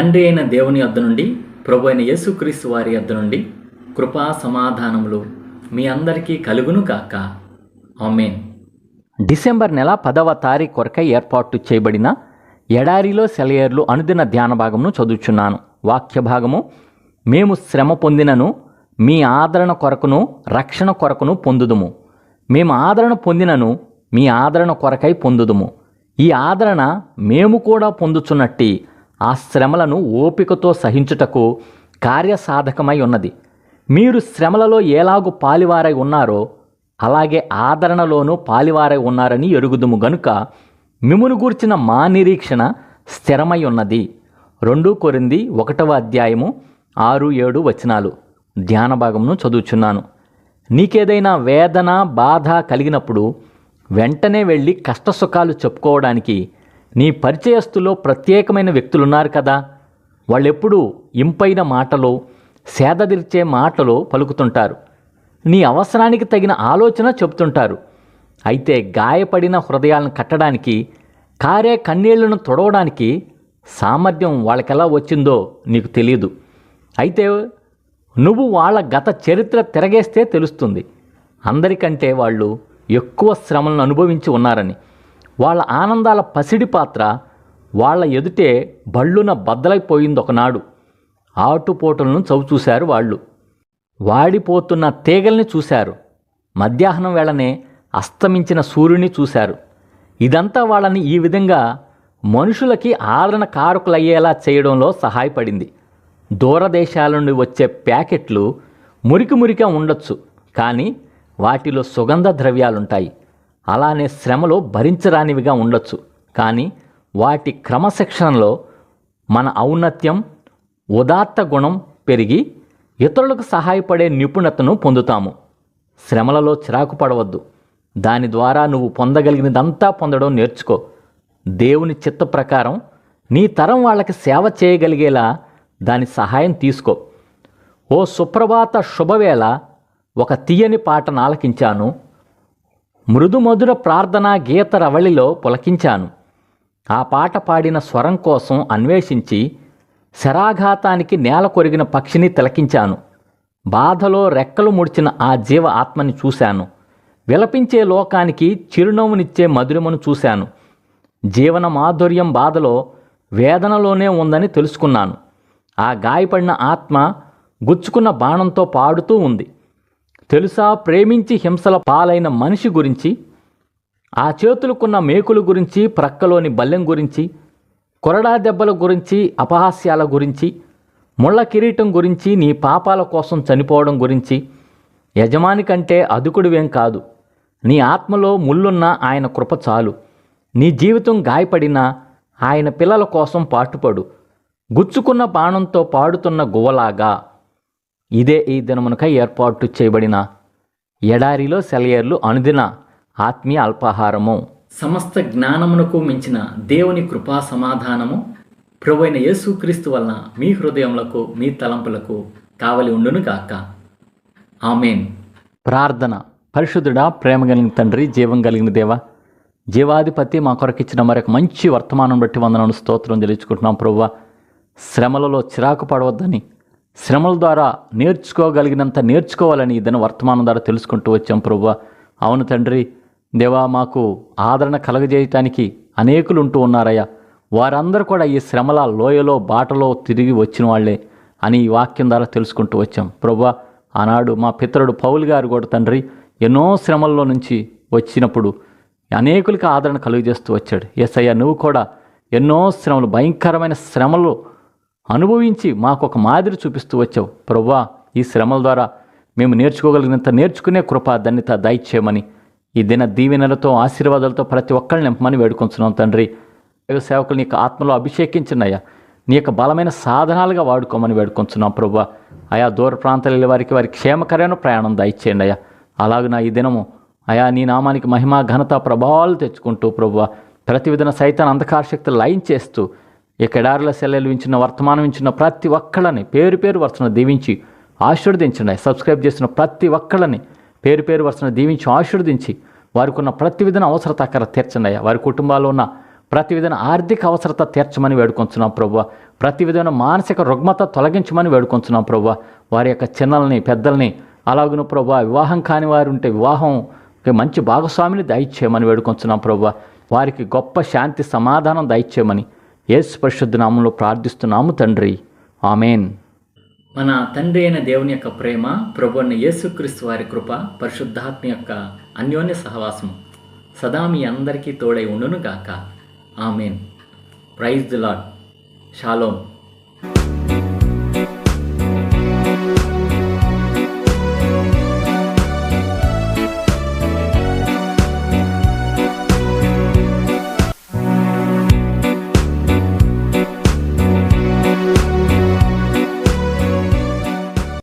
తండ్రి అయిన దేవుని వద్ద నుండి ప్రభు అయిన యేసుక్రీస్తు వారి వద్ద నుండి కృపా సమాధానములు మీ అందరికీ కలుగును కాక ఆమెన్. డిసెంబర్ నెల పదవ తారీఖు కొరకై ఏర్పాటు చేయబడిన ఎడారిలో సెలయేర్లు అనుదిన ధ్యాన భాగమును చదువుచున్నాను. వాక్య భాగము మేము శ్రమ పొందినను మీ ఆదరణ కొరకును రక్షణ కొరకును పొందుదుము. మేము ఆదరణ పొందినను మీ ఆదరణ కొరకై పొందుదుము. ఈ ఆదరణ మేము కూడా పొందుచున్నట్టి ఆ శ్రమలను ఓపికతో సహించుటకు కార్యసాధకమై ఉన్నది. మీరు శ్రమలలో ఎలాగు పాలివారై ఉన్నారో అలాగే ఆదరణలోనూ పాలివారై ఉన్నారని ఎరుగుదుము గనుక మిమును గూర్చిన మా నిరీక్షణ స్థిరమై ఉన్నది. రెండు కొరింది ఒకటవ అధ్యాయము ఆరు ఏడు వచనాలు. ధ్యాన భాగమును చదువుచున్నాను. నీకేదైనా వేదన బాధ కలిగినప్పుడు వెంటనే వెళ్ళి కష్టసుఖాలు చెప్పుకోవడానికి నీ పరిచయస్తులో ప్రత్యేకమైన వ్యక్తులున్నారు కదా. వాళ్ళెప్పుడూ ఇంపైన మాటలో సేదదిర్చే మాటలో పలుకుతుంటారు. నీ అవసరానికి తగిన ఆలోచన చెబుతుంటారు. అయితే గాయపడిన హృదయాలను కట్టడానికి కారే కన్నీళ్ళను తొడవడానికి సామర్థ్యం వాళ్ళకెలా వచ్చిందో నీకు తెలియదు అయితే నువ్వు వాళ్ళ గత చరిత్ర తిరగేస్తే తెలుస్తుంది. అందరికంటే వాళ్ళు ఎక్కువ శ్రమలను అనుభవించి ఉన్నారని. వాళ్ళ ఆనందాల పసిడి పాత్ర వాళ్ళ ఎదుటే బళ్ళున బద్దలైపోయింది ఒకనాడు. ఆటుపోటులను చవిచూశారు వాళ్ళు. వాడిపోతున్న తీగల్ని చూశారు. మధ్యాహ్నం వేళనే అస్తమించిన సూర్యుని చూశారు. ఇదంతా వాళ్ళని ఈ విధంగా మనుషులకి ఆదరణ కారకులయ్యేలా చేయడంలో సహాయపడింది. దూరదేశాల నుండి వచ్చే ప్యాకెట్లు మురికి మురిగా ఉండొచ్చు కానీ వాటిలో సుగంధ ద్రవ్యాలుంటాయి. అలానే శ్రమలో భరించరానివిగా ఉండొచ్చు. కానీ వాటి క్రమశిక్షణలో మన ఔన్నత్యం ఉదాత్త గుణం పెరిగి ఇతరులకు సహాయపడే నిపుణతను పొందుతాము. శ్రమలలో చిరాకు పడవద్దు. దాని ద్వారా నువ్వు పొందగలిగినదంతా పొందడం నేర్చుకో. దేవుని చిత్త ప్రకారం నీ తరం వాళ్ళకి సేవ చేయగలిగేలా దాని సహాయం తీసుకో. ఓ సుప్రభాత శుభవేళ ఒక తీయని పాట నాలకించాను. మృదుమధుర ప్రార్థనా గీత రవళిలో పులకించాను. ఆ పాట పాడిన స్వరం కోసం అన్వేషించి శరాఘాతానికి నేల కొరిగిన పక్షిని తిలకించాను. బాధలో రెక్కలు ముడిచిన ఆ జీవ ఆత్మని చూశాను. విలపించే లోకానికి చిరునవ్వునిచ్చే మధురమును చూశాను. జీవన మాధుర్యం బాధలో వేదనలోనే ఉందని తెలుసుకున్నాను. ఆ గాయపడిన ఆత్మ గుచ్చుకున్న బాణంతో పాడుతూ ఉంది. తెలుసా? ప్రేమించి హింసల పాలైన మనిషి గురించి ఆ చేతులకున్న మేకుల గురించి ప్రక్కలోని బల్లెం గురించి కొరడా దెబ్బల గురించి అపహాస్యాల గురించి ముళ్ళ కిరీటం గురించి నీ పాపాల కోసం చనిపోవడం గురించి యజమాని కంటే అదుకుడివేం కాదు. నీ ఆత్మలో ముళ్ళున్న ఆయన కృప చాలు. నీ జీవితం గాయపడినా ఆయన పిల్లల కోసం పాటుపడు. గుచ్చుకున్న బాణంతో పాడుతున్న గువ్వలాగా. ఇదే ఈ దినమునకై ఏర్పాటు చేయబడిన ఎడారిలో సెలయేర్లు అనుదిన ఆత్మీయ అల్పాహారము. సమస్త జ్ఞానమునకు మించిన దేవుని కృపా సమాధానము ప్రభు అయిన యేసుక్రీస్తు వలన మీ హృదయములకు మీ తలంపులకు కావలి ఉండును గాక. ఆమెన్. ప్రార్థన. పరిశుద్ధుడా ప్రేమ కలిగిన తండ్రి జీవం కలిగిన దేవ జీవాధిపతి మా కొరకిచ్చిన మరొక మంచి వర్తమానం బట్టి వందనను స్తోత్రం తెలుసుకుంటున్నాం ప్రభువ. శ్రమలలో చిరాకు పడవద్దని శ్రమల ద్వారా నేర్చుకోగలిగినంత నేర్చుకోవాలని ఇదని వర్తమానం ద్వారా తెలుసుకుంటూ వచ్చాం ప్రభు. అవును తండ్రి దేవా మాకు ఆదరణ కలగజేయటానికి అనేకులు ఉంటూ ఉన్నారయ్యా. వారందరూ కూడా ఈ శ్రమల లోయలో బాటలో తిరిగి వచ్చిన వాళ్ళే అని ఈ వాక్యం ద్వారా తెలుసుకుంటూ వచ్చాం. ప్రభు ఆనాడు మా పితరుడు పౌల్ గారు కూడా తండ్రి ఎన్నో శ్రమల్లో నుంచి వచ్చినప్పుడు అనేకులకి ఆదరణ కలుగజేస్తూ వచ్చాడు. ఎస్ అయ్యా నువ్వు కూడా ఎన్నో శ్రమలు భయంకరమైన శ్రమలు అనుభవించి మాకు ఒక మాదిరి చూపిస్తూ వచ్చావు. ప్రవ్వా ఈ శ్రమల ద్వారా మేము నేర్చుకోగలిగినంత నేర్చుకునే కృప ధన్యత దయచేయమని. ఈ దిన దీవెనలతో ఆశీర్వాదాలతో ప్రతి ఒక్కరిని నింపమని వేడుకొంచున్నాం తండ్రి. సేవకులు నీకు ఆత్మలో అభిషేకించినయ్యా. నీ యొక్క బలమైన సాధనాలుగా వాడుకోమని వేడుకొంచున్నాం ప్రభు ఆయా దూర ప్రాంతాల వెళ్ళే వారికి వారి క్షేమకరమైన ప్రయాణం దయచేయండి అయ్యా అలాగే ఈ దినము అయా నీ నామానికి మహిమ ఘనత ప్రభావాలు తెచ్చుకుంటూ ప్రభు ప్రతి విధన సైతాన్ని అంధకార శక్తులు లైన్ చేస్తూ ఈ కెడారుల సెల్లెలు ఇచ్చిన వర్తమానం ఇచ్చిన ప్రతి ఒక్కళ్ళని పేరు పేరు వరుసన దీవించి ఆశీర్వదించండి. సబ్స్క్రైబ్ చేసిన ప్రతి ఒక్కళ్ళని పేరు పేరు వరుసన దీవించి ఆశీర్వదించి వారికి ఉన్న ప్రతి విధన అవసరత అక్కడ తీర్చండి వారి కుటుంబాల్లో ఉన్న ప్రతి విధమైన ఆర్థిక అవసరత తీర్చమని వేడుకొంచున్నాం ప్రభు ప్రతి విధమైన మానసిక రుగ్మత తొలగించమని వేడుకొంచున్నాం ప్రభు వారి యొక్క చిన్నల్ని పెద్దల్ని అలాగున ప్రభు వివాహం కాని వారు ఉంటే వివాహం మంచి భాగస్వామిని దయచేయమని వేడుకొంచున్నాం ప్రభు వారికి గొప్ప శాంతి సమాధానం దయచేయమని యేసు పరిశుద్ధ నామంలో ప్రార్థిస్తున్నాము తండ్రి. ఆమెన్. మన తండ్రి అయిన దేవుని యొక్క ప్రేమ ప్రభు అయిన యేసుక్రీస్తు వారి కృప పరిశుద్ధాత్మ యొక్క అన్యోన్య సహవాసం సదా మీ అందరికీ తోడై ఉండును గాక amen. Praise the Lord shalom